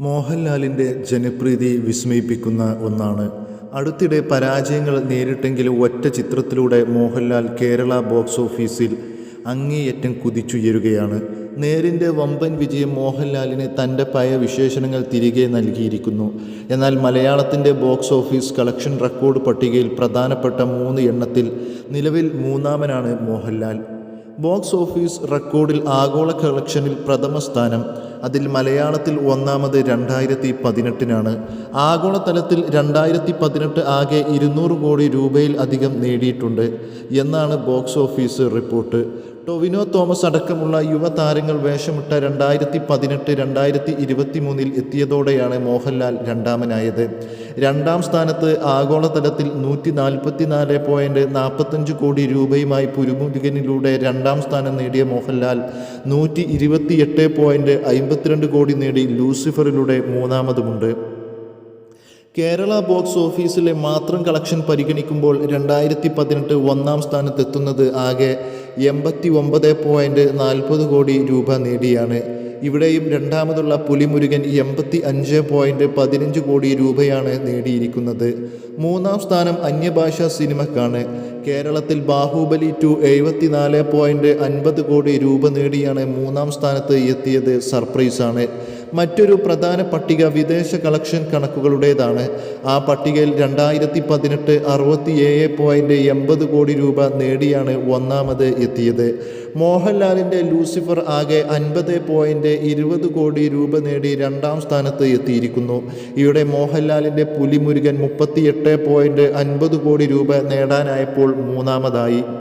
മോഹൻലാലിന്റെ ജനപ്രീതി വിസ്മയിപ്പിക്കുന്ന ഒന്നാണ്. അടുത്തിടെ പരാജയങ്ങൾ നേരിട്ടെങ്കിലും ഒറ്റ ചിത്രത്തിലൂടെ മോഹൻലാൽ കേരള ബോക്സ് ഓഫീസിൽ അങ്ങേയറ്റം കുതിച്ചുയരുകയാണ്. നേരിന്റെ വമ്പൻ വിജയം മോഹൻലാലിന് തന്റെ പഴയ വിശേഷണങ്ങൾ തിരികെ നൽകിയിരിക്കുന്നു. എന്നാൽ മലയാളത്തിന്റെ ബോക്സ് ഓഫീസ് കളക്ഷൻ റെക്കോർഡ് പട്ടികയിൽ പ്രധാനപ്പെട്ട മൂന്ന് എണ്ണത്തിൽ നിലവിൽ മൂന്നാമനാണ് മോഹൻലാൽ. ബോക്സ് ഓഫീസ് റെക്കോർഡിൽ ആഗോള കളക്ഷനിൽ പ്രഥമ സ്ഥാനം അതിൽ മലയാളത്തിൽ ഒന്നാമത് രണ്ടായിരത്തി പതിനെട്ടിനാണ് ആഗോളതലത്തിൽ രണ്ടായിരത്തി പതിനെട്ട് ആകെ ഇരുന്നൂറ് കോടി രൂപയിൽ അധികം നേടിയിട്ടുണ്ട് എന്നാണ് box office report. Tovino Thomas അടക്കമുള്ള യുവതാരങ്ങൾ വേഷമിട്ട രണ്ടായിരത്തി പതിനെട്ട് രണ്ടായിരത്തി ഇരുപത്തി മൂന്നിൽ എത്തിയതോടെയാണ് മോഹൻലാൽ രണ്ടാമനായത്. രണ്ടാം സ്ഥാനത്ത് ആഗോളതലത്തിൽ നൂറ്റി നാൽപ്പത്തി നാല് പോയിന്റ് നാൽപ്പത്തഞ്ച് കോടി രൂപയുമായി പുരുമുരുകനിലൂടെ രണ്ടാം സ്ഥാനം നേടിയ മോഹൻലാൽ നൂറ്റി ഇരുപത്തി എട്ട് പോയിന്റ് അമ്പത്തിരണ്ട് കോടി നേടി ലൂസിഫറിലൂടെ മൂന്നാമതുമുണ്ട്. കേരള ബോക്സ് ഓഫീസിലെ മാത്രം കളക്ഷൻ പരിഗണിക്കുമ്പോൾ രണ്ടായിരത്തി പതിനെട്ട് ഒന്നാം സ്ഥാനത്തെത്തുന്നത് ആകെ എൺപത്തി ഒമ്പത് പോയിന്റ് നാൽപ്പത് കോടി രൂപ നേടിയാണ്. ഇവിടെയും രണ്ടാമതുള്ള പുലിമുരുകൻ എൺപത്തി അഞ്ച് പോയിന്റ് പതിനഞ്ച് കോടി രൂപയാണ് നേടിയിരിക്കുന്നത്. മൂന്നാം സ്ഥാനം അന്യഭാഷാ സിനിമക്കാണ്. കേരളത്തിൽ ബാഹുബലി ടു എഴുപത്തിനാല് പോയിന്റ് അൻപത് കോടി രൂപ നേടിയാണ് മൂന്നാം സ്ഥാനത്ത് എത്തിയത്. സർപ്രൈസാണ്. മറ്റൊരു പ്രധാന പട്ടിക വിദേശ കളക്ഷൻ കണക്കുകളുടേതാണ്. ആ പട്ടികയിൽ രണ്ടായിരത്തി പതിനെട്ട് അറുപത്തി ഏഴ് പോയിന്റ് എൺപത് കോടി രൂപ നേടിയാണ് ഒന്നാമത് എത്തിയത്. മോഹൻലാലിന്റെ ലൂസിഫർ ആകെ അൻപത് പോയിന്റ് ഇരുപത് കോടി രൂപ നേടി രണ്ടാം സ്ഥാനത്ത് എത്തിയിരിക്കുന്നു. ഇവിടെ മോഹൻലാലിന്റെ പുലിമുരുകൻ മുപ്പത്തിയെട്ട് പോയിന്റ് അൻപത് കോടി രൂപ നേടാനായപ്പോൾ മൂന്നാമതായി.